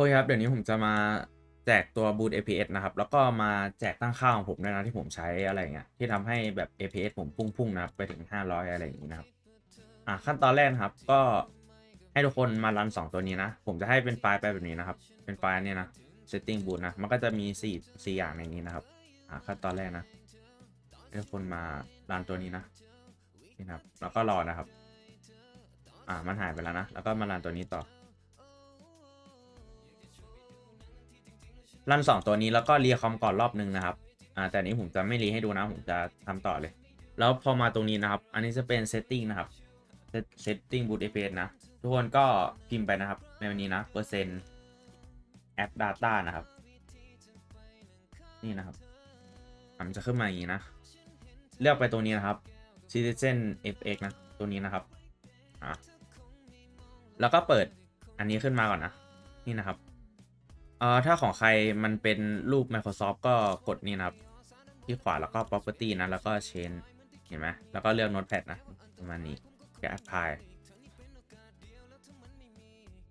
อเคครับ เดี๋ยวนี้ผมจะมาแจกตัวบูต APS นะครับ แล้วก็มาแจกตั้งค่าของผมด้วยนะที่ผมใช้อะไรเงี้ยที่ทำให้แบบ APS ผมพุ่งๆนะครับไปถึง 500 อะไรอย่างนี้นะครับอะขั้นตอนแรกครับก็ให้ทุกคนมารัน 2 ตัวนี้นะ ผมจะให้เป็นไฟล์ไปแบบนี้นะครับ เป็นไฟล์เนี่ยนะ setting boot นะ มันก็จะมี 4 4 อย่างในนี้นะครับอะขั้นตอนแรกนะให้ทุกคนมารันตัวนี้นะนี่นะครับแล้วก็รอนะครับ อ่ามันหายไปแล้วนะ แล้วก็มารันตัวนี้ต่อ รันสองตัวนี้แล้วก็รีคอมก่อนรอบนึงนะครับอ่าแต่นี้ผมจะไม่รีให้ดูนะผมจะทำต่อเลย แล้วพอมาตรงนี้นะครับ อันนี้จะเป็น setting นะครับ Set- setting boot APS นะ ทุกคนก็พิมพ์ไปนะครับ ในวันนี้นะเปอร์เซ็นต์ app data นะครับ นี่นะครับมันจะขึ้นมาอย่างนี้นะ เลือกไปตรงนี้นะครับ citizen fx นะ ตัวนี้นะครับอะแล้วก็เปิดอันนี้ขึ้นมาก่อนนะ นี่นะครับ เอ่อถ้าของใครมันเป็นรูป Microsoft ก็กดนี่นะครับ ที่ขวาแล้วก็ property นะ แล้วก็ change เห็นไหมแล้วก็เลือก notepad นะ ประมาณนี้แก apply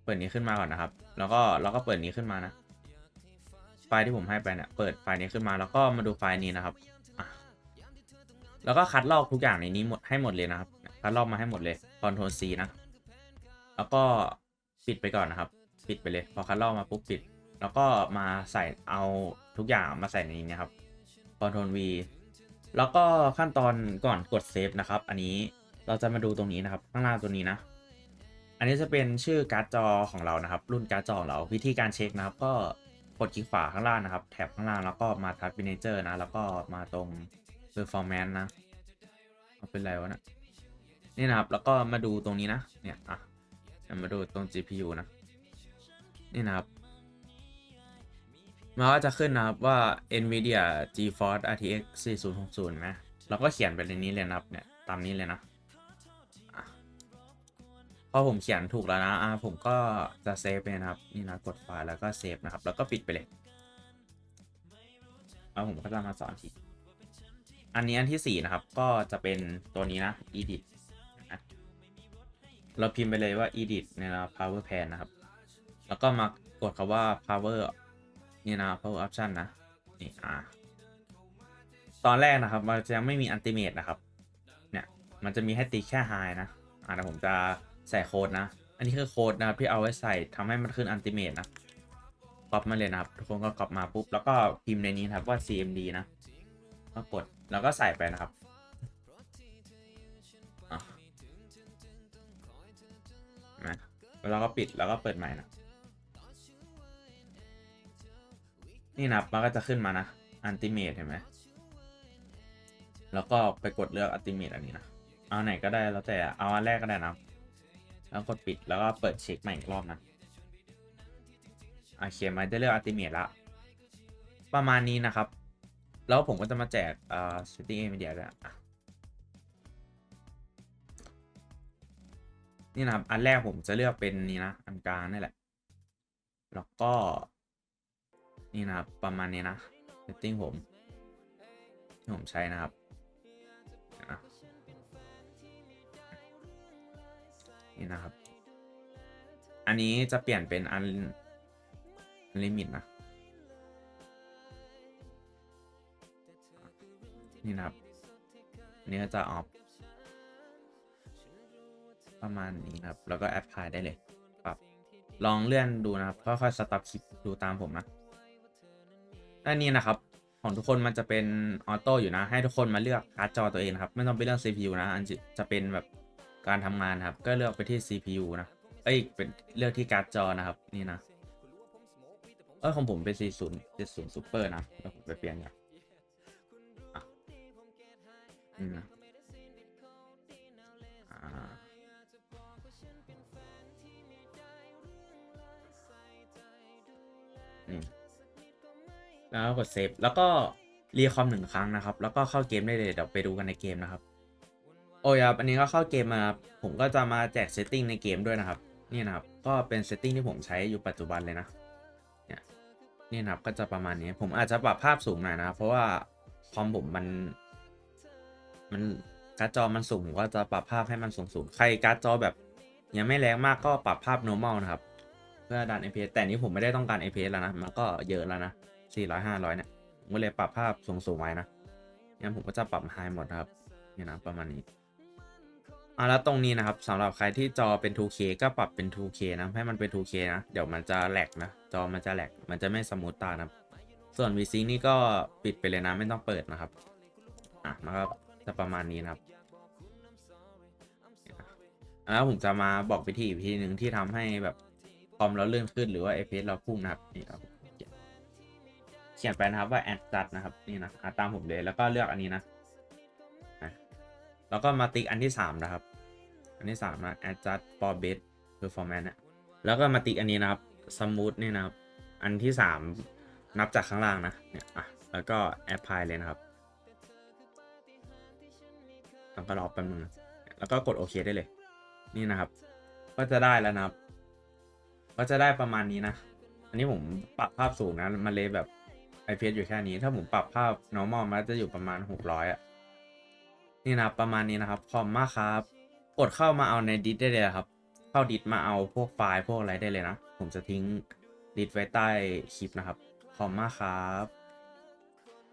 เปิดนี้ขึ้นมาก่อนนะครับ แล้วก็แล้วก็เปิดนี้ขึ้นมานะ ไฟล์ที่ผมให้ไปเนี่ยเปิดไฟล์นี้ขึ้นมาแล้วก็มาดูไฟล์นี้นะครับแล้วก็คัดลอกทุกอย่างในนี้หมดให้หมดเลยนะครับ คัดลอกมาให้หมดเลย Ctrl C นะ แล้วก็ปิดไปก่อนนะครับ ปิดไปเลย พอคัดลอกมาปุ๊บปิด แล้วก็มาใส่เอาทุกอย่างมาใส่ในนี้นะครับ Ctrl V แล้วก็ขั้นตอนก่อนกดเซฟนะครับ อันนี้เราจะมาดูตรงนี้นะครับ ข้างล่างตัวนี้นะ อันนี้จะเป็นชื่อการ์ดจอของเรานะครับ รุ่นการ์ดจอของเราวิธีการเช็คนะครับ ก็กดคลิกขวาข้างล่างนะครับ แถบข้างล่างแล้วก็มาทัชวินเจอร์นะ แล้วก็มาตรง performance นะเอาเป็นไรวะนะนี่นะครับ แล้วก็มาดูตรงนี้นะ เนี่ยอะมาดูตรง GPU นะ นี่นะครับ มันก็จะขึ้นนะครับว่า NVIDIA GeForce RTX 4060 นะเราก็เขียนไปในนี้เลยนะครับเนี่ยตามนี้เลยนะพอผมเขียนถูกแล้วนะอะผมก็จะเซฟไปนะครับนี่นะกดไฟล์แล้วก็เซฟนะครับ แล้วก็ปิดไปเลยแล้วผมก็จะมาสอนทีอันนี้อันที่ 4 นะครับ ก็จะเป็นตัวนี้นะ edit เราพิมพ์ไปเลยว่า edit ในเรา power pan นะครับ แล้วก็มากดคำว่า power นี่นะ power option นะ นี่อ่าตอนแรกนะครับ มันจะยังไม่มี ultimate นะครับ เนี่ย มันจะมีให้ตีแค่ high นะ อ่าแต่ผมจะใส่โค้ดนะ อันนี้คือโค้ดนะครับที่เอาไว้ใส่ทำให้มันขึ้น ultimate นะก๊อปมาเลยนะครับ ทุกคนก็ก๊อปมาปุ๊บ แล้วก็พิมพ์ในนี้ครับว่า cmd นะก็กดแล้วก็ใส่ไปนะครับอะนะแล้วก็ปิดแล้วก็เปิดใหม่นะ นี่นับมันก็จะขึ้นมานะอันติเม e เห็นไหมแล้วก็ไปกดเลือกอันติเม e อันนี้นะ เอาไหนก็ได้แล้วแต่เอาอันแรกก็ได้นะแล้วกดปิดแล้วก็เปิดเช็คใหม่อีกรอบนะโอเคมันจะเลือกอันติเม e ละ ประมาณนี้นะครับ แล้วผมก็จะมาแจกอ่า setting media ด้วยอะนี่นะครับ อันแรกผมจะเลือกเป็นนี้นะ อันกลางนี่แหละ แล้วก็ นี่นะครับ ประมาณนี้นะ setting ผมที่ผมใช้นะครับนี่นะครับ อันนี้จะเปลี่ยนเป็นอันลิมิตนะ นี่นะครับอันนี้ก็จะออฟประมาณนี้นะครับ แล้วก็แอปพลายได้เลย ปรับ ลองเลื่อนดูนะครับ ค่อยๆสต็อปคลิปดูตามผมนะ อันนี้นะครับ ของทุกคนมันจะเป็นออโต้อยู่นะ ให้ทุกคนมาเลือกการ์ดจอตัวเองครับ ไม่ต้องไปเลือก CPU นะ อันจะเป็นแบบการทำงานครับ ก็เลือกไปที่ CPU นะ เอ้ย เป็นเลือกที่การ์ดจอนะครับ นี่นะ เออของผมเป็น 40 70 Super นะแล้วผมไปเปลี่ยนกันอะอืมนะ แล้วกดเซฟแล้วก็รีคอมหนึ่งครั้งนะครับ แล้วก็เข้าเกมได้เลยเดี๋ยวไปดูกันในเกมนะครับ โอ้ยครับอันนี้ก็เข้าเกมมาผมก็จะมาแจกเซตติ้งในเกมด้วยนะครับ นี่นะครับ ก็เป็นเซตติ้งที่ผมใช้อยู่ปัจจุบันเลยนะ เนี่ยนี่นะครับก็จะประมาณนี้ผมอาจจะปรับภาพสูงหน่อยนะเพราะว่าคอมผมมัน มันการ์ดจอมันสูงผมก็จะปรับภาพให้มันสูงสูงๆใครการ์ดจอแบบยังไม่แรงมากก็ปรับภาพ normal นะครับ เพื่อดัน FPS แต่นี้ผมไม่ได้ต้องการ FPS แล้วนะมันก็เยอะแล้วนะ 400 500เนี่ยผมก็เลยปรับภาพสูงๆไว้นะงั้นผมก็จะปรับ High หมดครับนี่นะประมาณนี้อะแล้วตรงนี้นะครับสำหรับใครที่จอเป็น 2K ก็ปรับเป็น 2K นะให้มันเป็น 2K นะเดี๋ยวมันจะแหลกนะจอมันจะแหลกมันจะไม่สมูทตานะส่วน VSync นี่ก็ปิดไปเลยนะไม่ต้องเปิดนะครับอะมันก็จะประมาณนี้นะครับแล้วผมจะมาบอกวิธีอีกวิธีหนึ่งที่ทำให้แบบคอมเราเลื่อนขึ้นหรือว่า FPS เราพุ่งนะครับนี่ครับ เขียนไปนะครับว่า add just นะครับนี่นะตามผมเลยแล้วก็เลือกอันนี้นะแล้วก็มาติ๊กอันที่สามนะครับ อันที่สามนะ add just for best performance นะแล้วก็มาติ๊กอันนี้นะครับ smooth นี่นะครับ อันที่สามนับจากข้างล่างนะเนี่ยอะแล้วก็ apply เลยนะครับต้องก็รอแป๊บนึงนะแล้วก็กดโอเคได้เลย นี่นะครับ ก็จะได้แล้วนะครับ ก็จะได้ประมาณนี้นะ อันนี้ผมปรับภาพสูงนะ มันเลยแบบ IPS อยู่แค่นี้ ถ้าผมปรับภาพ normal มันจะอยู่ประมาณ 600อะ่ะ นี่นะประมาณนี้นะครับขอบมากครับ กดเข้ามาเอาในดิสได้เลยครับ เข้าดิสมาเอาพวกไฟล์พวกอะไรได้เลยนะ ผมจะทิ้งดิสไว้ใต้คลิปนะครับขอบมากครับ